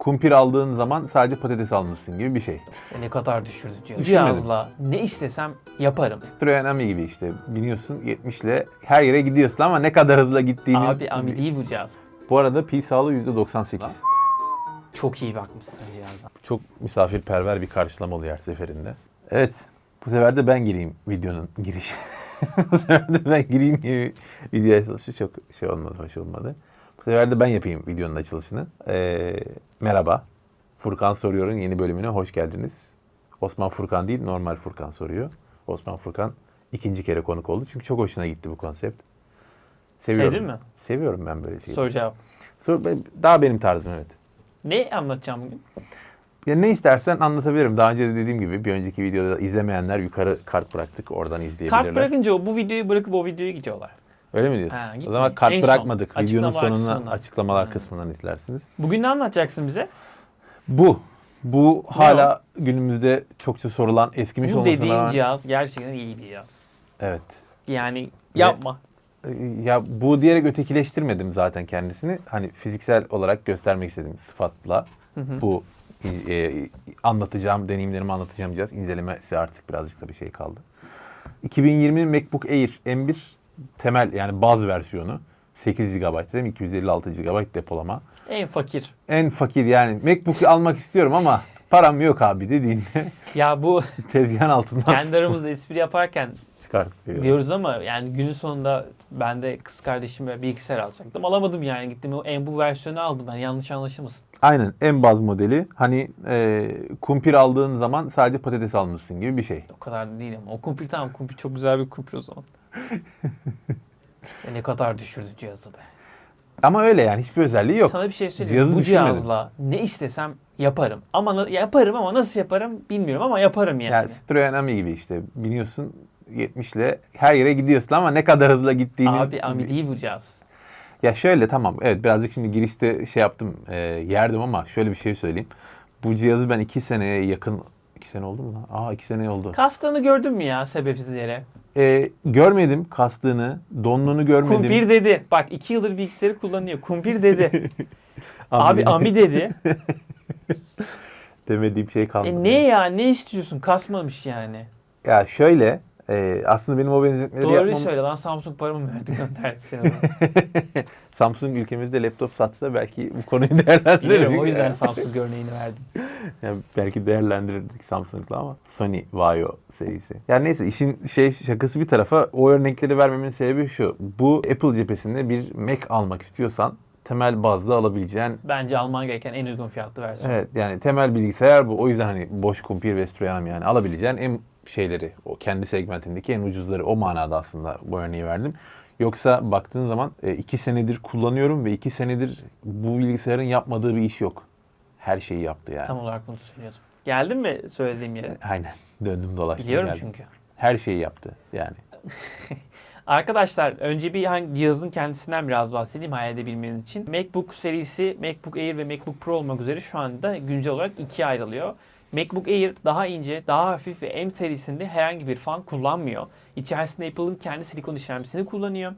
kumpir aldığın zaman sadece patates almışsın gibi bir şey. E, Ne kadar düşürdü cihaz. Cihazla ne istesem yaparım. Citroen Ami gibi işte biniyorsun 70 ile her yere gidiyorsun ama ne kadar hızlı gittiğini... Abi ami değil bu cihaz. Bu arada pil sağlığı %98. Çok iyi bakmışsın cihaza. Çok misafirperver bir karşılama oluyor her seferinde. Evet, bu sefer de ben gireyim videonun girişi. bu sefer de ben gireyim gibi videoya çalışıyor. Çok şey olmadı, hoş olmadı. Bu sefer de ben yapayım videonun açılışını. Ee, merhaba, Furkan Soruyor'un yeni bölümüne hoş geldiniz. Osman Furkan değil, normal Furkan soruyor. Osman Furkan ikinci kere konuk oldu. Çünkü çok hoşuna gitti bu konsept. Seviyorum. Sevdin mi? Seviyorum ben böyle şeyleri. Soru cevap. Sor- ben- daha benim tarzım evet. Ne anlatacağım bugün? Ya ne istersen anlatabilirim. Daha önce de dediğim gibi bir önceki videoda izlemeyenler yukarı kart bıraktık. Oradan izleyebilirler. Kart bırakınca bu videoyu bırakıp o videoya gidiyorlar. Öyle mi diyorsun? Ha, o zaman kart En son, bırakmadık. Videonun açıklamalar sonuna kısmından. açıklamalar Ha. kısmından izlersiniz. Bugün ne anlatacaksın bize? Bu. Bu hala günümüzde çokça sorulan eskimiş Bu olmasına dediğin rağmen- cihaz gerçekten iyi bir cihaz. Evet. Yani yapma. Ee, Ya bu diyerek ötekileştirmedim zaten kendisini. Hani fiziksel olarak göstermek istediğim sıfatla bu e, anlatacağım, deneyimlerimi anlatacağım cihaz incelemesi artık birazcık da bir şey kaldı. 2020 MacBook Air M1 temel yani baz versiyonu 8 GB mi? 256 GB depolama. En fakir. En fakir yani MacBook'u almak istiyorum ama param yok abi dediğinde Ya bu tezgahın altından kendi aramızda espri yaparken veriyorum. diyoruz ama yani günün sonunda ben de kız kardeşime bilgisayar alacaktım. Alamadım yani gittim o en bu versiyonu aldım ben yanlış anlaşılmasın. Aynen en baz modeli. Hani e, kumpir aldığın zaman sadece patates almışsın gibi bir şey. O kadar da değil ama o kumpir tamam kumpir çok güzel bir kumpir o zaman. E ne kadar düşürdü cihazı be. Ama öyle yani hiçbir özelliği yok. Sana bir şey söyleyeyim. Cihazı Bu düşünmedim. cihazla ne istesem yaparım. Ama na- yaparım ama nasıl yaparım bilmiyorum ama yaparım yani. Yani Citroen Ami gibi işte biniyorsun 70 ile her yere gidiyorsun ama ne kadar hızlı gittiğini... Abi ami değil bu cihaz. Ya şöyle tamam evet birazcık şimdi girişte şey yaptım e, yerdim ama şöyle bir şey söyleyeyim. Bu cihazı ben 2 seneye yakın 2 sene oldu mu lan? Aa 2 sene oldu. Kastığını gördün mü ya sebepsiz yere? E, görmedim kastığını, donluğunu görmedim. Kumpir dedi. Bak iki yıldır bilgisayarı kullanıyor. Kumpir dedi. Abi ami dedi. demediğim şey kalmadı. E ne ya ne istiyorsun? Kasmamış yani. Ya şöyle e, aslında benim o benzetmeleri Doğruyu yapmam... söyle lan Samsung paramı verdi gönderdi seni. Samsung ülkemizde laptop satsa belki bu konuyu değerlendirirdik. Biliyorum o yüzden Samsung örneğini verdim. Yani belki değerlendirirdik Samsung'la ama Sony Vaio serisi. Yani neyse işin şey şakası bir tarafa o örnekleri vermemin sebebi şu. Bu Apple cephesinde bir Mac almak istiyorsan temel bazda alabileceğin Bence alman gereken en uygun fiyatlı versiyon. Evet yani temel bilgisayar bu. O yüzden hani boş kumpir ve Stroyanum yani alabileceğin en şeyleri, o kendi segmentindeki en ucuzları o manada aslında bu örneği verdim. Yoksa baktığın zaman e, iki senedir kullanıyorum ve iki senedir bu bilgisayarın yapmadığı bir iş yok. Her şeyi yaptı yani. Tam olarak bunu söylüyordum. Geldin mi söylediğim yere? Aynen. Döndüm dolaştım. Biliyorum geldim. çünkü. Her şeyi yaptı yani. Arkadaşlar önce bir hangi cihazın kendisinden biraz bahsedeyim hayal edebilmeniz için. MacBook serisi MacBook Air ve MacBook Pro olmak üzere şu anda güncel olarak ikiye ayrılıyor. MacBook Air daha ince, daha hafif ve M serisinde herhangi bir fan kullanmıyor. İçerisinde Apple'ın kendi silikon işlemcisini kullanıyor.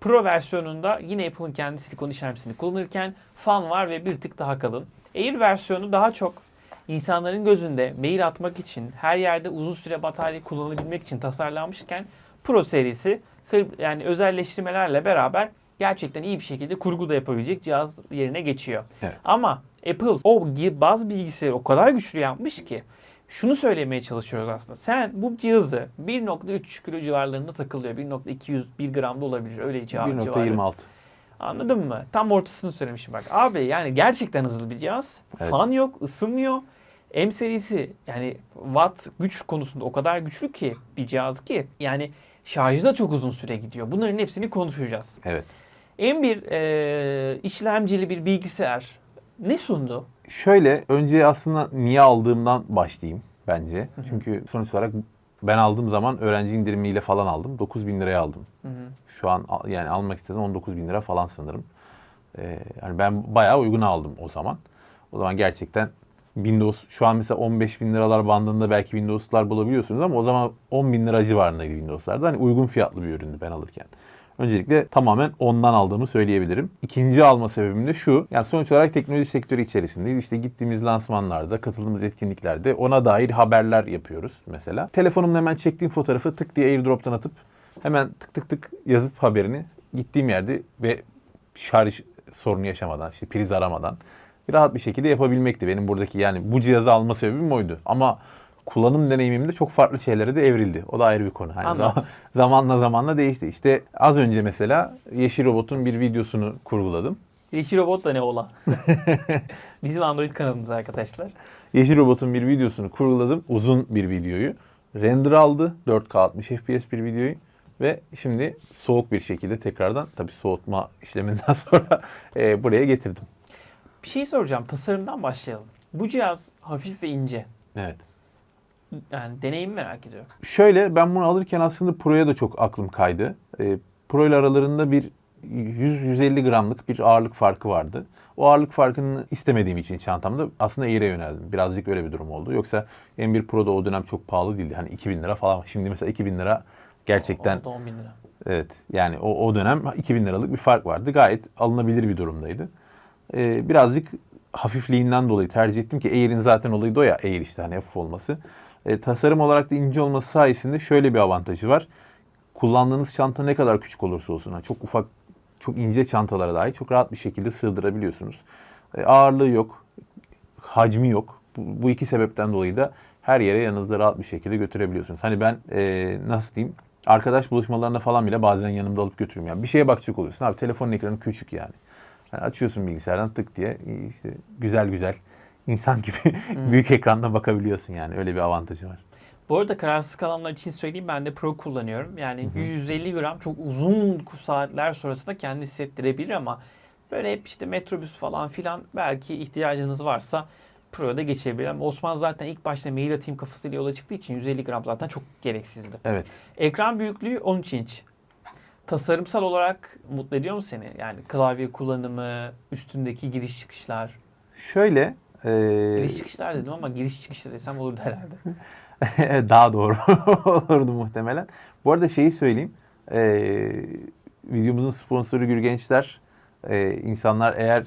Pro versiyonunda yine Apple'ın kendi silikon işlemcisini kullanırken fan var ve bir tık daha kalın. Air versiyonu daha çok insanların gözünde mail atmak için, her yerde uzun süre batarya kullanabilmek için tasarlanmışken Pro serisi yani özelleştirmelerle beraber gerçekten iyi bir şekilde kurgu da yapabilecek cihaz yerine geçiyor. Evet. Ama Apple o gi- baz bilgisayarı o kadar güçlü yapmış ki şunu söylemeye çalışıyoruz aslında. Sen bu cihazı 1.3 kilo civarlarında takılıyor. 1.200 1 gram da olabilir. Öyle civarı. 1.26. Anladın mı? Tam ortasını söylemişim bak. Abi yani gerçekten hızlı bir cihaz. Evet. Fan yok, ısınmıyor. M serisi yani watt güç konusunda o kadar güçlü ki bir cihaz ki yani şarjı da çok uzun süre gidiyor. Bunların hepsini konuşacağız. Evet. M1 e, işlemcili bir bilgisayar ne sundu? Şöyle önce aslında niye aldığımdan başlayayım bence. Çünkü sonuç olarak ben aldığım zaman öğrenci indirimiyle falan aldım. 9 bin liraya aldım. Şu an yani almak istedim 19 bin lira falan sanırım. Ee, yani ben bayağı uygun aldım o zaman. O zaman gerçekten Windows şu an mesela 15 bin liralar bandında belki Windows'lar bulabiliyorsunuz ama o zaman 10 bin lira civarındaydı Windows'larda. Hani uygun fiyatlı bir üründü ben alırken. Öncelikle tamamen ondan aldığımı söyleyebilirim. İkinci alma sebebim de şu. Yani sonuç olarak teknoloji sektörü içerisindeyiz. İşte gittiğimiz lansmanlarda, katıldığımız etkinliklerde ona dair haberler yapıyoruz mesela. Telefonumla hemen çektiğim fotoğrafı tık diye AirDrop'tan atıp hemen tık tık tık yazıp haberini gittiğim yerde ve şarj sorunu yaşamadan, işte priz aramadan rahat bir şekilde yapabilmekti. Benim buradaki yani bu cihazı alma sebebim oydu. Ama kullanım deneyimim de çok farklı şeylere de evrildi. O da ayrı bir konu. Hani zam- zamanla zamanla değişti. İşte az önce mesela Yeşil Robot'un bir videosunu kurguladım. Yeşil robot da ne ola? Bizim Android kanalımız arkadaşlar. Yeşil Robot'un bir videosunu kurguladım. Uzun bir videoyu. Render aldı. 4K 60 FPS bir videoyu. Ve şimdi soğuk bir şekilde tekrardan tabii soğutma işleminden sonra e, buraya getirdim. Bir şey soracağım. Tasarımdan başlayalım. Bu cihaz hafif ve ince. Evet. Yani deneyimi merak ediyorum. Şöyle ben bunu alırken aslında Pro'ya da çok aklım kaydı. E, Pro ile aralarında bir 100-150 gramlık bir ağırlık farkı vardı. O ağırlık farkını istemediğim için çantamda aslında Air'e yöneldim. Birazcık öyle bir durum oldu. Yoksa M1 Pro'da o dönem çok pahalı değildi. Hani 2000 lira falan. Şimdi mesela 2000 lira gerçekten O da 10 bin lira. Evet yani o, o dönem 2000 liralık bir fark vardı. Gayet alınabilir bir durumdaydı. Ee, birazcık hafifliğinden dolayı tercih ettim ki Air'in zaten olayı da o ya Air işte hani hafif olması. Ee, tasarım olarak da ince olması sayesinde şöyle bir avantajı var. Kullandığınız çanta ne kadar küçük olursa olsun çok ufak çok ince çantalara dahi çok rahat bir şekilde sığdırabiliyorsunuz. Ee, ağırlığı yok, hacmi yok. Bu, bu iki sebepten dolayı da her yere yanınızda rahat bir şekilde götürebiliyorsunuz. Hani ben ee, nasıl diyeyim arkadaş buluşmalarına falan bile bazen yanımda alıp götürüyorum. Yani bir şeye bakacak oluyorsun abi telefonun ekranı küçük yani. Hani açıyorsun bilgisayardan tık diye işte güzel güzel insan gibi büyük ekranda bakabiliyorsun yani öyle bir avantajı var. Bu arada kararsız kalanlar için söyleyeyim ben de Pro kullanıyorum. Yani 150 gram çok uzun saatler sonrasında kendi hissettirebilir ama böyle hep işte metrobüs falan filan belki ihtiyacınız varsa Pro'ya da geçebilir. Ama Osman zaten ilk başta mail atayım kafasıyla yola çıktığı için 150 gram zaten çok gereksizdi. Evet. Ekran büyüklüğü 13 inç. Tasarımsal olarak mutlu ediyor mu seni? Yani klavye kullanımı, üstündeki giriş çıkışlar. Şöyle e, Giriş çıkışlar dedim ama giriş çıkışlar desem olurdu herhalde. daha doğru olurdu muhtemelen. Bu arada şeyi söyleyeyim. E, videomuzun sponsoru Gürgençler. E, insanlar eğer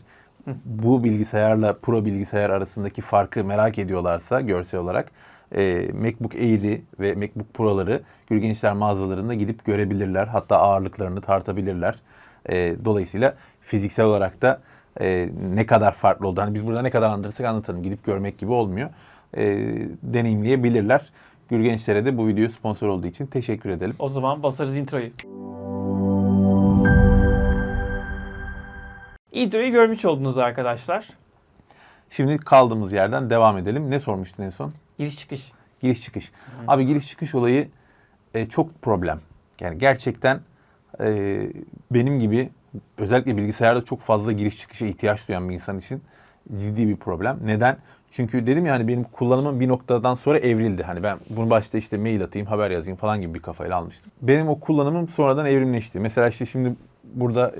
bu bilgisayarla Pro bilgisayar arasındaki farkı merak ediyorlarsa görsel olarak e, MacBook Air'i ve MacBook Pro'ları Gürgençler mağazalarında gidip görebilirler. Hatta ağırlıklarını tartabilirler. E, dolayısıyla fiziksel olarak da e, ne kadar farklı oldu. Hani biz burada ne kadar anlatırsak anlatalım. Gidip görmek gibi olmuyor. E, deneyimleyebilirler. Gürgençlere de bu video sponsor olduğu için teşekkür edelim. O zaman basarız introyu. Introyu görmüş oldunuz arkadaşlar. Şimdi kaldığımız yerden devam edelim. Ne sormuştun en son? Giriş çıkış. Giriş çıkış. Abi giriş çıkış olayı e, çok problem. Yani gerçekten e, benim gibi özellikle bilgisayarda çok fazla giriş çıkışa ihtiyaç duyan bir insan için ciddi bir problem. Neden? Çünkü dedim yani benim kullanımım bir noktadan sonra evrildi. Hani ben bunu başta işte mail atayım, haber yazayım falan gibi bir kafayla almıştım. Benim o kullanımım sonradan evrimleşti. Mesela işte şimdi burada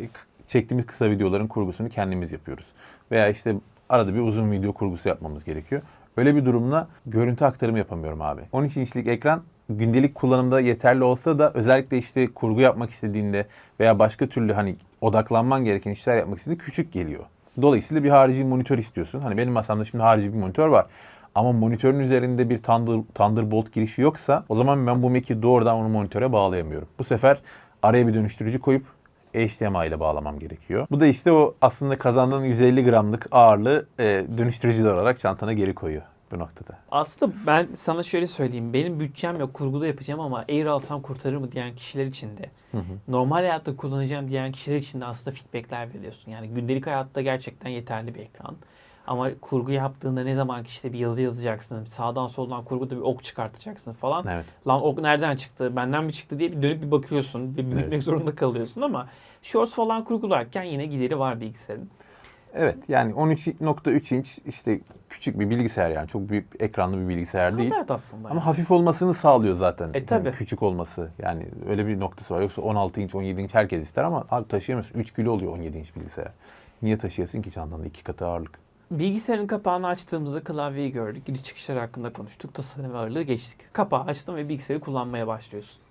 çektiğimiz kısa videoların kurgusunu kendimiz yapıyoruz. Veya işte arada bir uzun video kurgusu yapmamız gerekiyor. Öyle bir durumda görüntü aktarımı yapamıyorum abi. 13 inçlik ekran gündelik kullanımda yeterli olsa da özellikle işte kurgu yapmak istediğinde veya başka türlü hani odaklanman gereken işler yapmak istediğinde küçük geliyor. Dolayısıyla bir harici monitör istiyorsun. Hani benim masamda şimdi harici bir monitör var. Ama monitörün üzerinde bir Thunder, Thunderbolt girişi yoksa o zaman ben bu Mac'i doğrudan onu monitöre bağlayamıyorum. Bu sefer araya bir dönüştürücü koyup HDMI ile bağlamam gerekiyor. Bu da işte o aslında kazandığın 150 gramlık ağırlığı e, dönüştürücüler olarak çantana geri koyuyor bu noktada. Aslında ben sana şöyle söyleyeyim. Benim bütçem yok kurguda yapacağım ama Air alsam kurtarır mı diyen kişiler için de. Normal hayatta kullanacağım diyen kişiler için de aslında feedbackler veriyorsun. Yani gündelik hayatta gerçekten yeterli bir ekran. Ama kurgu yaptığında ne zaman ki işte bir yazı yazacaksın, sağdan soldan kurguda bir ok çıkartacaksın falan. Evet. Lan ok nereden çıktı, benden mi çıktı diye bir dönüp bir bakıyorsun. Bir büyütmek Evet. zorunda kalıyorsun ama Shorts falan kurgularken yine gideri var bilgisayarın. Evet yani 13.3 inç işte küçük bir bilgisayar yani çok büyük ekranlı bir bilgisayar değil. Standart aslında. Ama yani. hafif olmasını sağlıyor zaten. E, tabii. Yani küçük olması. Yani öyle bir noktası var. Yoksa 16 inç, 17 inç herkes ister ama abi taşıyamıyorsun. 3 kilo oluyor 17 inç bilgisayar. Niye taşıyasın ki çantanda iki katı ağırlık? Bilgisayarın kapağını açtığımızda klavyeyi gördük. Giriş çıkışlar hakkında konuştuk. Tasarım ve ağırlığı geçtik. Kapağı açtın ve bilgisayarı kullanmaya başlıyorsun.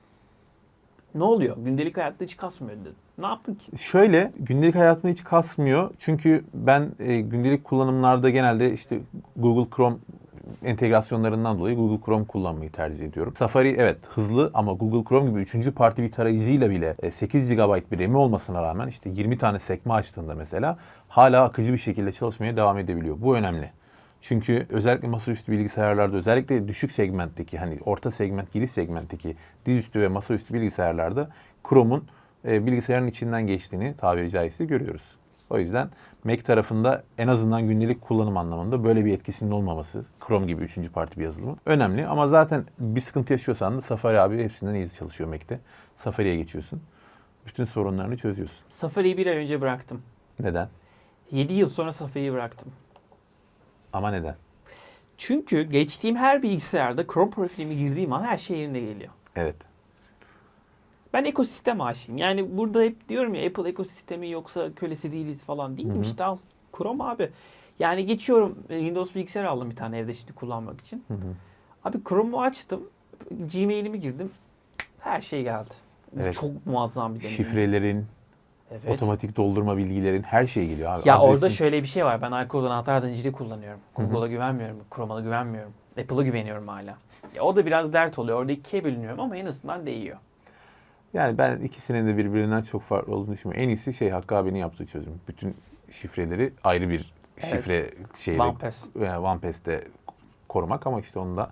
Ne oluyor? Gündelik hayatta hiç kasmıyor dedin. Ne yaptın ki? Şöyle gündelik hayatımda hiç kasmıyor. Çünkü ben e, gündelik kullanımlarda genelde işte Google Chrome entegrasyonlarından dolayı Google Chrome kullanmayı tercih ediyorum. Safari evet hızlı ama Google Chrome gibi üçüncü parti bir tarayıcıyla bile e, 8 GB bir RAM'i olmasına rağmen işte 20 tane sekme açtığında mesela hala akıcı bir şekilde çalışmaya devam edebiliyor. Bu önemli. Çünkü özellikle masaüstü bilgisayarlarda özellikle düşük segmentteki hani orta segment giriş segmentteki dizüstü ve masaüstü bilgisayarlarda Chrome'un e, bilgisayarın içinden geçtiğini tabiri caizse görüyoruz. O yüzden Mac tarafında en azından gündelik kullanım anlamında böyle bir etkisinin olmaması, Chrome gibi üçüncü parti bir yazılımı önemli. Ama zaten bir sıkıntı yaşıyorsan da Safari abi hepsinden iyi çalışıyor Mac'te. Safari'ye geçiyorsun. Bütün sorunlarını çözüyorsun. Safari'yi bir ay önce bıraktım. Neden? 7 yıl sonra Safari'yi bıraktım. Ama neden? Çünkü geçtiğim her bilgisayarda Chrome profilimi girdiğim an her şey yerine geliyor. Evet. Ben ekosistem aşığım. Yani burada hep diyorum ya Apple ekosistemi yoksa kölesi değiliz falan değilim Hı hı. işte al. Chrome abi. Yani geçiyorum e, Windows bilgisayar aldım bir tane evde şimdi kullanmak için. Hı hı. Abi Chrome'u açtım. Gmail'imi girdim. Her şey geldi. Bu Evet. Çok muazzam bir deneyim. Şifrelerin, Evet. otomatik doldurma bilgilerin her şey geliyor abi. Ya Adresin- orada şöyle bir şey var. Ben iCloud anahtar zinciri kullanıyorum. Google'a güvenmiyorum. Chrome'a güvenmiyorum. Apple'a güveniyorum hala. Ya o da biraz dert oluyor. Orada ikiye bölünüyorum ama en azından değiyor. Yani ben ikisinin de birbirinden çok farklı olduğunu düşünmüyorum. En iyisi şey Hakkı abinin yaptığı çözüm. Bütün şifreleri ayrı bir Evet. şifre şeyle OnePass. OnePass'te korumak ama işte onu da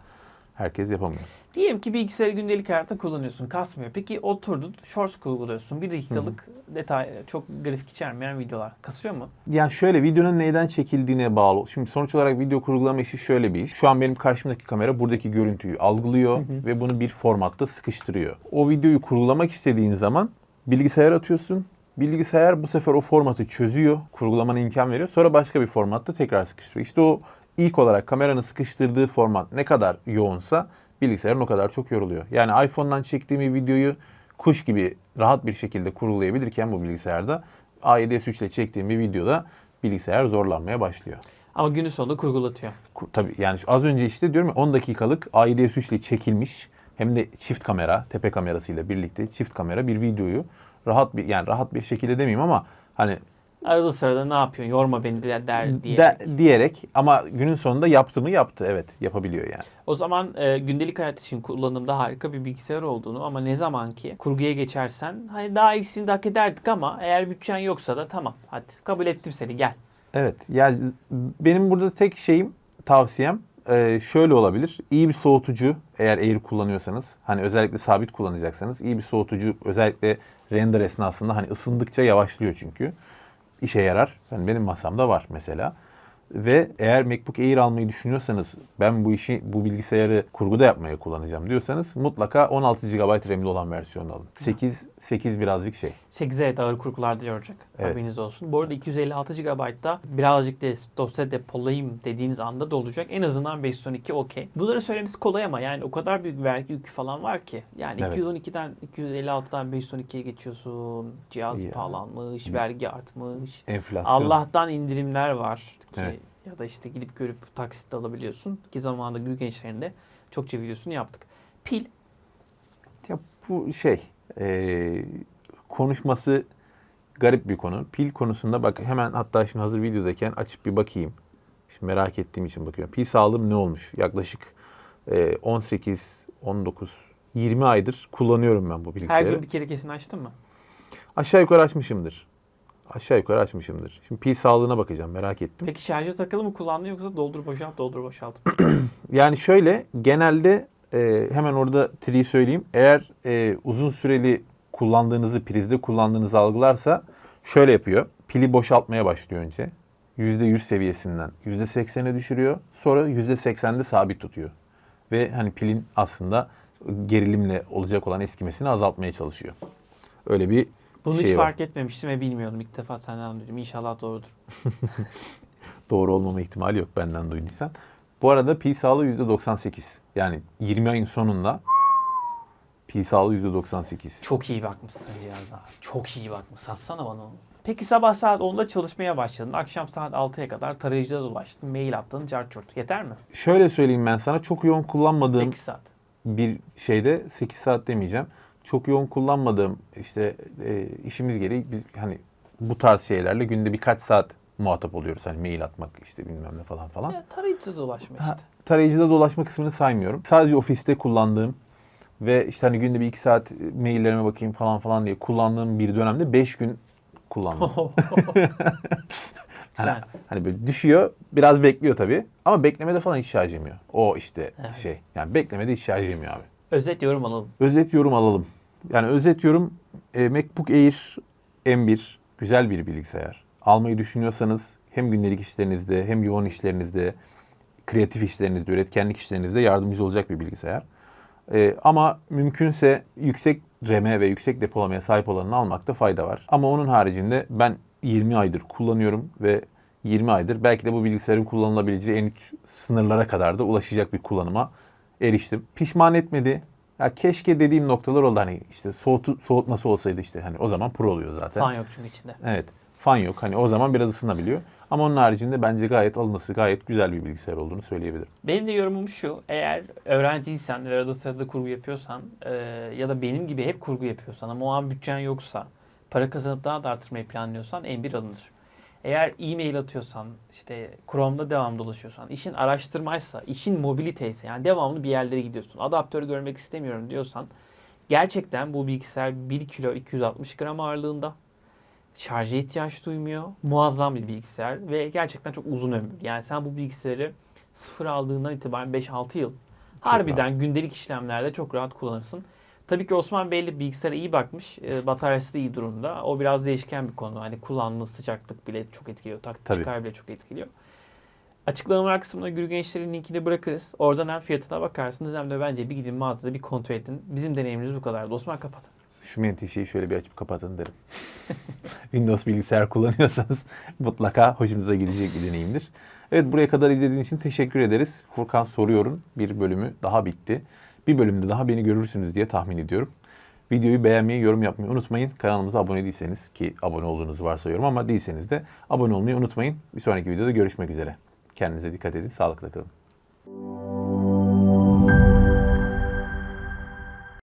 herkes yapamıyor. Diyelim ki bilgisayarı gündelik hayatta kullanıyorsun. Kasmıyor. Peki oturdun Shorts kurguluyorsun. Bir dakikalık detay çok grafik içermeyen videolar. Kasıyor mu? Yani şöyle videonun neyden çekildiğine bağlı. Şimdi sonuç olarak video kurgulama işi şöyle bir iş. Şu an benim karşımdaki kamera buradaki görüntüyü algılıyor ve bunu bir formatta sıkıştırıyor. O videoyu kurgulamak istediğin zaman bilgisayara atıyorsun. Bilgisayar bu sefer o formatı çözüyor, kurgulamana imkan veriyor. Sonra başka bir formatta tekrar sıkıştırıyor. İşte o ilk olarak kameranın sıkıştırdığı format ne kadar yoğunsa bilgisayarın o kadar çok yoruluyor. Yani iPhone'dan çektiğim bir videoyu kuş gibi rahat bir şekilde kurgulayabilirken bu bilgisayarda A7S3 ile çektiğim bir videoda bilgisayar zorlanmaya başlıyor. Ama günün sonunda kurgulatıyor. Ku- Tabii yani az önce işte diyorum ya 10 dakikalık A7S3 ile çekilmiş hem de çift kamera, tepe kamerasıyla birlikte çift kamera bir videoyu rahat bir yani rahat bir şekilde demeyeyim ama hani Arada sırada ne yapıyorsun? Yorma beni de der diye. de- diyerek ama günün sonunda yaptı mı yaptı. Evet yapabiliyor yani. O zaman e, gündelik hayat için kullanımda harika bir bilgisayar olduğunu ama ne zaman ki kurguya geçersen hani daha iyisini de hak ederdik ama eğer bütçen yoksa da tamam hadi kabul ettim seni gel. Evet. Yani benim burada tek şeyim, tavsiyem e, şöyle olabilir. İyi bir soğutucu eğer Air kullanıyorsanız, hani özellikle sabit kullanacaksanız iyi bir soğutucu özellikle render esnasında hani ısındıkça yavaşlıyor çünkü. İşe yarar. Yani benim masamda var mesela. Ve eğer MacBook Air almayı düşünüyorsanız ben bu işi bu bilgisayarı kurguda yapmaya kullanacağım diyorsanız mutlaka 16 GB RAM'li olan versiyonu alın. 8 8 birazcık şey. 8 evet ağır kurgularda yoracak. Evet. Haberiniz olsun. Bu arada 256 GB'da birazcık de dosya depolayayım dediğiniz anda dolacak. En azından 512 okey. Bunları söylemesi kolay ama yani o kadar büyük vergi yükü falan var ki. Yani Evet. 212'den 256'dan 512'ye geçiyorsun. Cihaz Ya. pahalanmış, vergi artmış. Enflasyon. Allah'tan indirimler var ki Evet. ya da işte gidip görüp taksitle alabiliyorsun. Ki zamanında Gül Gençlerinde çokça videosunu yaptık. Pil Ya bu şey e, konuşması garip bir konu. Pil konusunda bak hemen hatta şimdi hazır videodayken açıp bir bakayım. Şimdi merak ettiğim için bakıyorum. Pil sağlığım ne olmuş? Yaklaşık e, 18, 19, 20 aydır kullanıyorum ben bu her bilgisayarı. gün bir kere kesin açtın mı? Aşağı yukarı açmışımdır. Aşağı yukarı açmışımdır. Şimdi pil sağlığına bakacağım merak ettim. Peki şarja takılı mı kullandın yoksa doldur boşalt doldur boşalt? Yani şöyle genelde e, hemen orada triyi söyleyeyim. Eğer e, uzun süreli kullandığınızı, prizde kullandığınızı algılarsa şöyle yapıyor. Pili boşaltmaya başlıyor önce. %100 seviyesinden %80'e düşürüyor. Sonra %80'de sabit tutuyor. Ve hani pilin aslında gerilimle olacak olan eskimesini azaltmaya çalışıyor. Öyle bir Bunu şey hiç var. fark etmemiştim ve bilmiyordum. İlk defa senden duydum. İnşallah doğrudur. doğru olmama ihtimali yok benden duyduysan. Bu arada pil sağlığı %98. Yani 20 ayın sonunda pil sağlığı %98. Çok iyi bakmışsın cihaza. Çok iyi bakmış. Satsana bana onu. Peki sabah saat 10'da çalışmaya başladın. Akşam saat 6'ya kadar tarayıcıda dolaştın. Mail attın. Carçurt. Yeter mi? Şöyle söyleyeyim ben sana çok yoğun kullanmadığım 8 saat. bir şeyde 8 saat demeyeceğim. çok yoğun kullanmadığım işte e, işimiz gereği biz hani bu tarz şeylerle günde birkaç saat muhatap oluyoruz. Hani mail atmak işte bilmem ne falan falan. Ya, tarayıcıda dolaşma Ha, işte. Tarayıcıda dolaşma kısmını saymıyorum. Sadece ofiste kullandığım ve işte hani günde bir iki saat maillerime bakayım falan falan diye kullandığım bir dönemde 5 gün kullandım. Hani, hani böyle düşüyor, biraz bekliyor tabii. Ama beklemede falan hiç şarj yemiyor. O işte Evet. şey. Yani beklemede hiç şarj yemiyor abi. Özet yorum alalım. Özet yorum alalım. Yani özet yorum e, MacBook Air M1 güzel bir bilgisayar. Almayı düşünüyorsanız hem gündelik işlerinizde hem yoğun işlerinizde, kreatif işlerinizde, üretkenlik işlerinizde yardımcı olacak bir bilgisayar. E, ama mümkünse yüksek RAM ve yüksek depolamaya sahip olanını almakta fayda var. Ama onun haricinde ben 20 aydır kullanıyorum ve 20 aydır belki de bu bilgisayarın kullanılabileceği en üst sınırlara kadar da ulaşacak bir kullanıma eriştim. Pişman etmedi. Ya keşke dediğim noktalar oldu hani işte soğutu, soğutması olsaydı işte hani o zaman pro oluyor zaten. Fan yok çünkü içinde. Evet. Fan yok. Hani o zaman biraz ısınabiliyor. Ama onun haricinde bence gayet alınması gayet güzel bir bilgisayar olduğunu söyleyebilirim. Benim de yorumum şu. Eğer öğrenciysen ve arada sırada kurgu yapıyorsan e, ya da benim gibi hep kurgu yapıyorsan ama o an bütçen yoksa para kazanıp daha da artırmayı planlıyorsan M1 alınır. Eğer e-mail atıyorsan, işte Chrome'da devamlı dolaşıyorsan, işin araştırmaysa, işin mobiliteyse yani devamlı bir yerlere gidiyorsun. Adaptörü görmek istemiyorum diyorsan gerçekten bu bilgisayar 1 kilo 260 gram ağırlığında. Şarja ihtiyaç duymuyor. Muazzam bir bilgisayar ve gerçekten çok uzun ömürlü. Yani sen bu bilgisayarı sıfır aldığından itibaren 5-6 yıl harbiden gündelik işlemlerde çok rahat kullanırsın. Tabii ki Osman Beyli bilgisayara iyi bakmış. E, bataryası da iyi durumda. O biraz değişken bir konu. Hani kullandığı sıcaklık bile çok etkiliyor. Taktik çıkar bile çok etkiliyor. Açıklamalar kısmına Gürü Gençler'in linkini bırakırız. Oradan hem fiyatına bakarsınız hem de bence bir gidin mağazada bir kontrol edin. Bizim deneyimimiz bu kadar. Osman kapat. Şu menteşeyi şöyle bir açıp kapatın derim. Windows bilgisayar kullanıyorsanız mutlaka hoşunuza gidecek bir deneyimdir. Evet buraya kadar izlediğiniz için teşekkür ederiz. Furkan soruyorum. Bir bölümü daha bitti. Bir bölümde daha beni görürsünüz diye tahmin ediyorum. Videoyu beğenmeyi, yorum yapmayı unutmayın. Kanalımıza abone değilseniz ki abone olduğunuzu varsayıyorum ama değilseniz de abone olmayı unutmayın. Bir sonraki videoda görüşmek üzere. Kendinize dikkat edin, sağlıkla kalın.